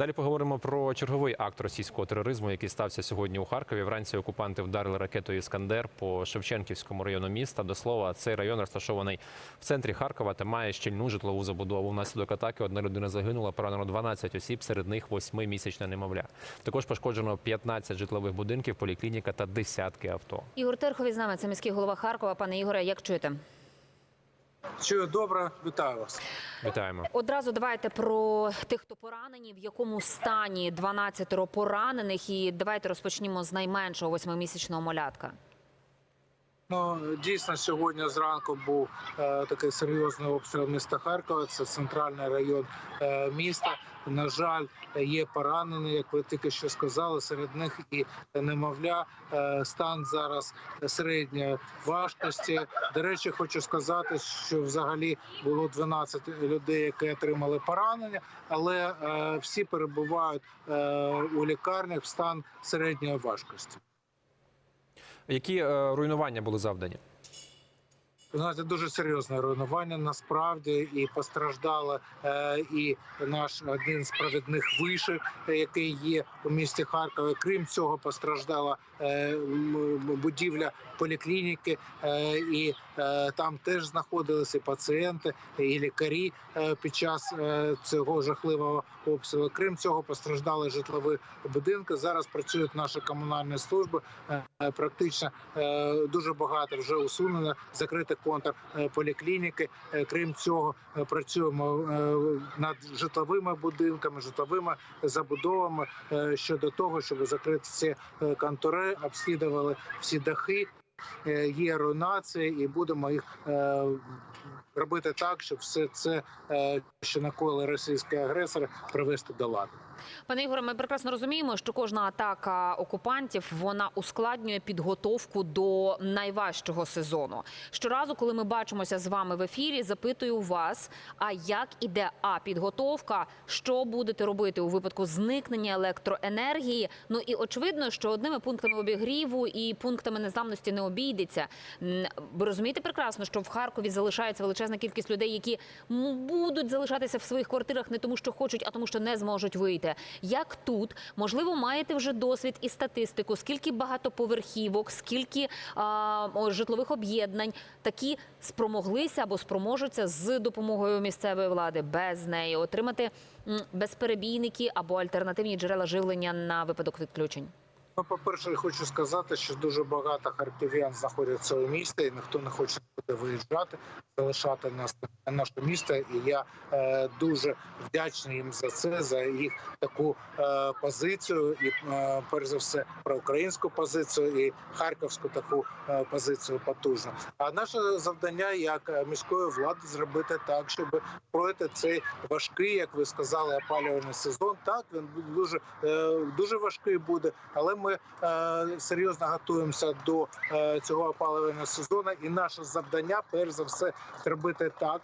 Далі поговоримо про черговий акт російського тероризму, який стався сьогодні у Харкові. Вранці окупанти вдарили ракетою Іскандер по Шевченківському району міста. До слова, цей район розташований в центрі Харкова та має щільну житлову забудову. Внаслідок атаки одна людина загинула, поранено 12 осіб, серед них восьмимісячне немовля. Також пошкоджено 15 житлових будинків, поліклініка та десятки авто. Ігор Терхові з нами, це міський голова Харкова. Пане Ігоре, як чуєте? Чую добре, вітаю вас. Вітаємо. Одразу давайте про тих, хто поранені, в якому стані 12 поранених, і давайте розпочнімо з найменшого восьмимісячного малятка. Ну дійсно сьогодні зранку був е, такий серйозний обстріл міста Харкова. Це центральний район е, міста. На жаль, є поранені, як ви тільки що сказали. Серед них і немовля. Е, стан зараз середньої важкості. До речі, хочу сказати, що взагалі було 12 людей, які отримали поранення, але е, всі перебувають е, у лікарнях в стан середньої важкості. Які е, руйнування були завдані? Ви знаєте, дуже серйозне руйнування насправді і постраждала е, і наш один з провідних вишів, який є у місті Харкові. Крім цього, постраждала е, будівля поліклініки, е, і там теж знаходилися пацієнти і лікарі під час цього жахливого обстрілу. Крім цього, постраждали житлові будинки. Зараз працюють наші комунальні служби. Практично дуже багато вже усунено закрити контур е. Е, Крім цього, е, працюємо над житловими будинками, житловими забудовами щодо того, щоб закрити ці контори, обслідували всі дахи. Е, Є руйнації, і будемо їх е, робити так, щоб все це, е, що накоїли російські агресори, привести до ладу. Пане Ігоре, ми прекрасно розуміємо, що кожна атака окупантів вона ускладнює підготовку до найважчого сезону. Щоразу, коли ми бачимося з вами в ефірі, запитую вас: а як іде а підготовка? Що будете робити у випадку зникнення електроенергії? Ну і очевидно, що одними пунктами обігріву і пунктами незламності не обійдеться. Ви розумієте прекрасно, що в Харкові залишається величезна кількість людей, які будуть залишатися в своїх квартирах не тому, що хочуть, а тому, що не зможуть вийти. Як тут можливо маєте вже досвід і статистику? Скільки багатоповерхівок, скільки а, житлових об'єднань такі спромоглися або спроможуться з допомогою місцевої влади без неї отримати безперебійники або альтернативні джерела живлення на випадок відключень? Ну, по-перше, хочу сказати, що дуже багато харків'ян знаходяться у місті, і ніхто не хоче буде виїжджати, залишати нас наше місто. І я е, дуже вдячний їм за це, за їх таку е, позицію, і е, перш за все про українську позицію і харківську таку позицію потужну. А наше завдання як міської влади зробити так, щоб пройти цей важкий, як ви сказали, опалювальний сезон. Так він дуже дуже важкий буде, але ми серйозно готуємося до цього опалювального сезону. І наше завдання, перш за все, зробити так,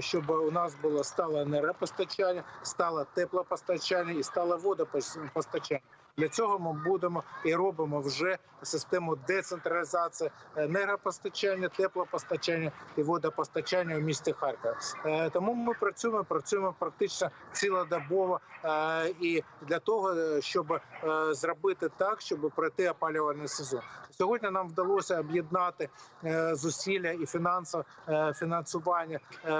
щоб у нас було стало енергопостачання, стало теплопостачання і стало водопостачання. Для цього ми будемо і робимо вже систему децентралізації енергопостачання, теплопостачання і водопостачання в місті Харкова. Е, Тому ми працюємо, працюємо практично цілодобово е, і для того, е, щоб е, зробити так, щоб пройти опалювальний сезон. Сьогодні нам вдалося об'єднати е, зусилля і фінансове е, фінансування е,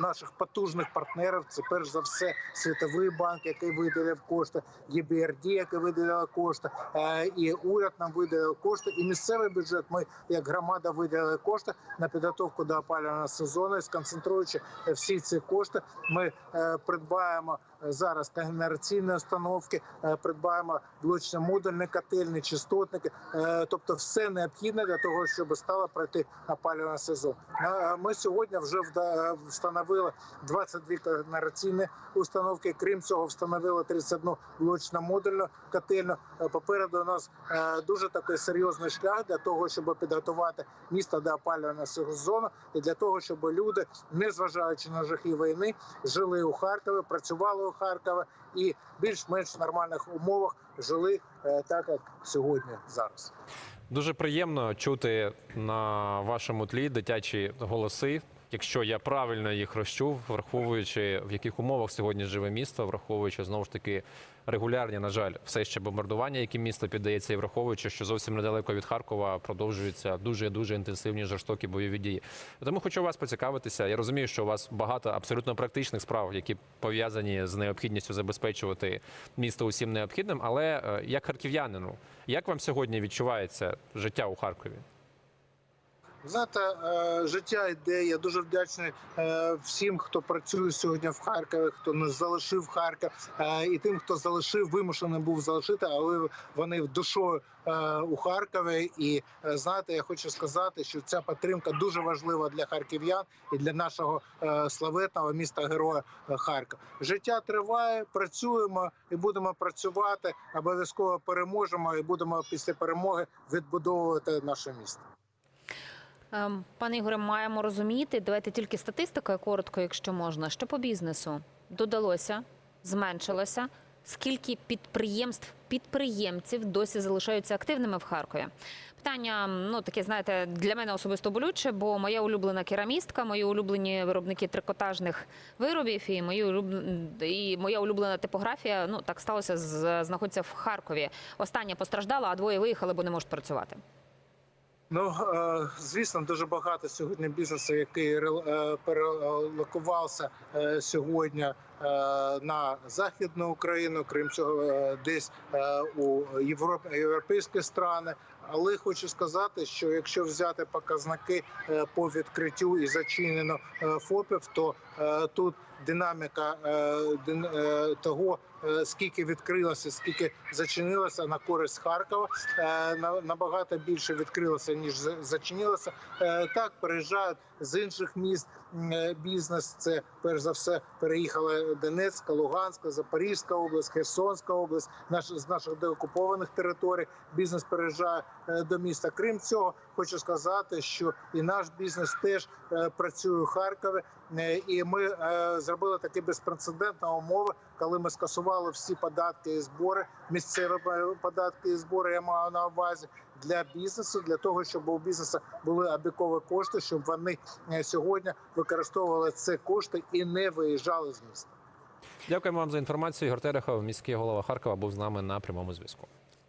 наших потужних партнерів. Це перш за все Світовий банк, який виділив кошти, ЄБРД, який виділило кошти, е, і уряд нам виділив кошти, і місцевий бюджет. Ми як громада виділили кошти на підготовку до опалювального сезону. І сконцентруючи всі ці кошти, ми е, придбаємо зараз когенераційні установки, е, придбаємо блочно-модульні котельні, частотники, е, тобто все необхідне для того, щоб стало пройти опалювальний сезон. Е, Ми сьогодні вже встановили 22 когенераційні установки. Крім цього, встановили 31 блочно-модульну котельну. Попереду у нас дуже такий серйозний шлях для того, щоб підготувати місто до опалювального сезону, і для того, щоб люди, незважаючи на жахи війни, жили у Харкові, працювали у Харкові і більш-менш нормальних умовах жили е, так, як сьогодні зараз. Дуже приємно чути на вашому тлі дитячі голоси. Якщо я правильно їх розчув, враховуючи в яких умовах сьогодні живе місто, враховуючи знову ж таки регулярні, на жаль, все ще бомбардування, які місто піддається, і враховуючи, що зовсім недалеко від Харкова продовжуються дуже дуже інтенсивні жорстокі бойові дії. Тому хочу вас поцікавитися. Я розумію, що у вас багато абсолютно практичних справ, які пов'язані з необхідністю забезпечувати місто усім необхідним. Але е, як харків'янину, як вам сьогодні відчувається життя у Харкові? Знаєте, е, життя йде. Я дуже вдячний е, всім, хто працює сьогодні в Харкові, хто не залишив Харків, е, і тим, хто залишив, вимушений був залишити, але вони душою е, у Харкові. І знаєте, я хочу сказати, що ця підтримка дуже важлива для харків'ян і для нашого славетного міста героя Харків. Життя триває, працюємо і будемо працювати. Обов'язково переможемо і будемо після перемоги відбудовувати наше місто. Ем, Пане Ігоре, маємо розуміти. Давайте тільки статистикою коротко, якщо можна. Що по бізнесу додалося, зменшилося. Скільки підприємств, підприємців досі залишаються активними в Харкові? Питання, ну таке, знаєте, для мене особисто болюче, бо моя улюблена керамістка, мої улюблені виробники трикотажних виробів і мої улюблен... і моя улюблена типографія. Ну так сталося, знаходиться в Харкові. Остання постраждала, а двоє виїхали, бо не можуть працювати. Ну е, звісно, дуже багато сьогодні бізнесу, який е, перелокувався е, сьогодні на західну Україну, крім цього, десь у Європ... європейські страни. Але хочу сказати, що якщо взяти показники по відкриттю і зачинено ФОПів, то тут динаміка дин- того, скільки відкрилося, скільки зачинилося на користь Харкова, е, на- набагато більше відкрилося ніж за- зачинилося. Е, Так переїжджають з інших міст е, бізнес. Це перш за все переїхали Донецька, Луганська, Запорізька область, Херсонська область, наш з наших деокупованих територій. Бізнес переїжджає е, до міста. Крім цього, хочу сказати, що і наш бізнес теж е, працює у Харкові. Е, І ми е, зробили такі безпрецедентні умови, коли ми скасували всі податки і збори, місцеві податки і збори. Я маю на увазі для бізнесу, для того, щоб у бізнесу були обікові кошти, щоб вони е, сьогодні використовували ці кошти і не виїжджали з міста. Дякуємо вам за інформацію. Ігор Терехов, міський голова Харкова, був з нами на прямому зв'язку.